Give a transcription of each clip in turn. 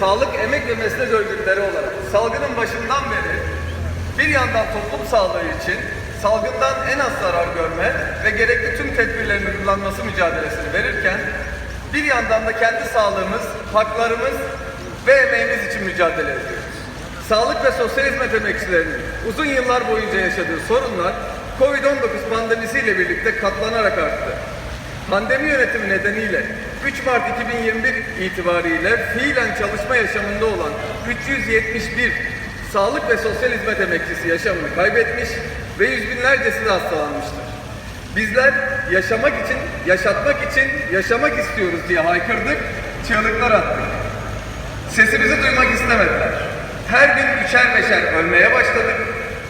sağlık, emek ve meslek örgütleri olarak salgının başından beri bir yandan toplum sağlığı için salgından en az zarar görme ve gerekli tüm tedbirlerin uygulanması mücadelesini verirken bir yandan da kendi sağlığımız, haklarımız ve emeğimiz için mücadele ediyoruz. Sağlık ve sosyal hizmet emekçilerinin uzun yıllar boyunca yaşadığı sorunlar COVID-19 pandemisiyle birlikte katlanarak arttı. Pandemi yönetimi nedeniyle 3 Mart 2021 itibariyle fiilen çalışma yaşamında olan 371 sağlık ve sosyal hizmet emekçisi yaşamını kaybetmiş ve yüz binlercesi de hastalanmıştır. Bizler yaşamak için, yaşatmak için, yaşamak istiyoruz diye haykırdık, çığlıklar attık. Sesimizi duymak istemediler. Her gün üçer beşer ölmeye başladık.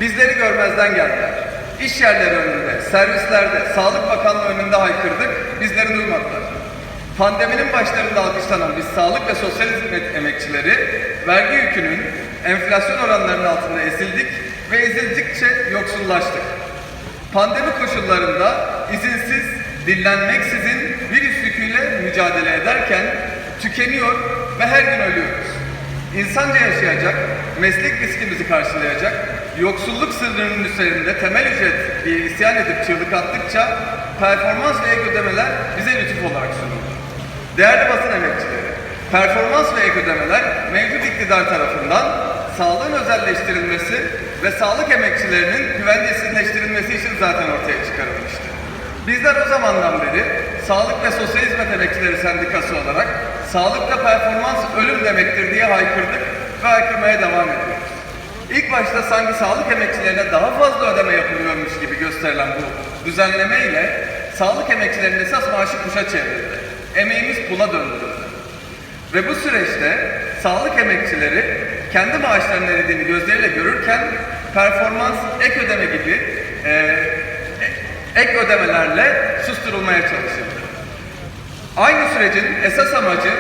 Bizleri görmezden geldiler. İş yerleri önünde, servislerde, Sağlık Bakanlığı önünde haykırdık. Bizleri duymadılar. Pandeminin başlarında alkışlanan biz sağlık ve sosyal hizmet emekçileri vergi yükünün enflasyon oranlarının altında ezildik ve ezildikçe yoksullaştık. Pandemi koşullarında izinsiz, dinlenmeksizin virüs yüküyle mücadele ederken tükeniyor ve her gün ölüyoruz. İnsanca yaşayacak, meslek riskimizi karşılayacak, yoksulluk sınırının üzerinde temel ücret diye isyan edip çığlık attıkça performans ve ek ödemeler bize lütuf olarak sunuldu. Değerli basın emekçileri, performans ve ek ödemeler mevcut iktidar tarafından sağlığın özelleştirilmesi ve sağlık emekçilerinin güvencesizleştirilmesi için zaten ortaya çıkarılmıştı. Bizler o zamandan beri Sağlık ve Sosyal Hizmet Emekçileri Sendikası olarak sağlıkta performans ölüm demektir diye haykırdık ve haykırmaya devam ediyoruz. İlk başta sanki sağlık emekçilerine daha fazla ödeme yapılıyormuş gibi gösterilen bu düzenleme ile sağlık emekçilerinin esas maaşı kuşa çevrildi. Emeğimiz pula döndürüldü. Ve bu süreçte sağlık emekçileri kendi maaşlarının eridiğini gözleriyle görürken performans, ek ödeme gibi e- ek ödemelerle susturulmaya çalışıldı. Aynı sürecin esas amacı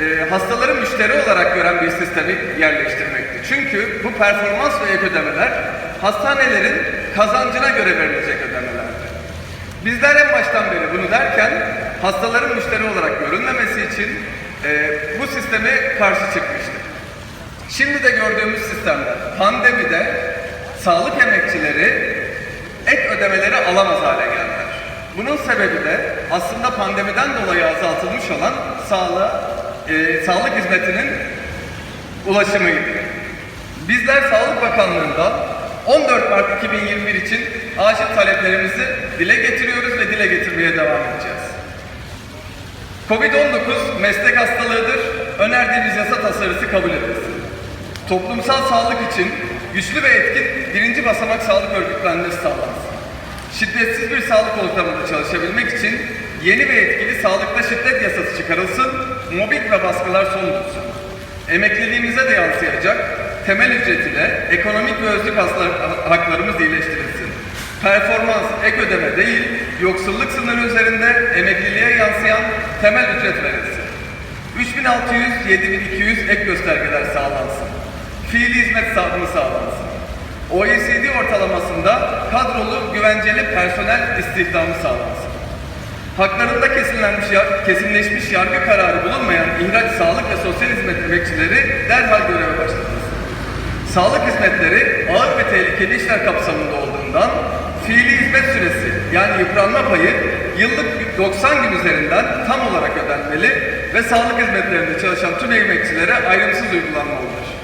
e, hastaları müşteri olarak gören bir sistemi yerleştirmekti. Çünkü bu performans ve ek ödemeler hastanelerin kazancına göre verilecek ödemelerdi. Bizler en baştan beri bunu derken hastaların müşteri olarak görünmemesi için e, bu sisteme karşı çıkmıştık. Şimdi de gördüğümüz sistemde pandemide sağlık emekçileri ek ödemeleri alamaz hale geldiler. Bunun sebebi de aslında pandemiden dolayı azaltılmış olan sağlığa, e, sağlık hizmetinin ulaşımıydı. Bizler Sağlık Bakanlığı'nda 14 Mart 2021 için acil taleplerimizi dile getiriyoruz ve dile getirmeye devam edeceğiz. Covid-19 meslek hastalığıdır. Önerdiğimiz yasa tasarısı kabul edilsin. Toplumsal sağlık için güçlü ve etkin birinci basamak sağlık örgütlenmesi sağlansın. Şiddetsiz bir sağlık ortamında çalışabilmek için yeni ve etkili sağlıkta şiddet yasası çıkarılsın, mobbing ve baskılar son bulsun. Emekliliğimize de yansıyacak temel ücret ile ekonomik ve özlük haklarımız iyileştirilsin. Performans, ek ödeme değil, yoksulluk sınırı üzerinde emekliliğe yansıyan temel ücret verilsin. 3600, 7200 ek göstergeler sağlansın. Fiili hizmet sağlığını sağlansın. OECD ortalamasında kadrolu güvenceli personel istihdamı sağlansın. Haklarında kesinlenmiş, kesinleşmiş yargı kararı bulunmayan ihraç sağlık ve sosyal hizmet emekçileri derhal göreve başlatılsın. Sağlık hizmetleri ağır ve tehlikeli işler kapsamında olduğundan fiili hizmet süresi yani yıpranma payı yıllık 90 gün üzerinden tam olarak ödenmeli ve sağlık hizmetlerinde çalışan tüm emekçilere ayrımsız uygulanmalıdır.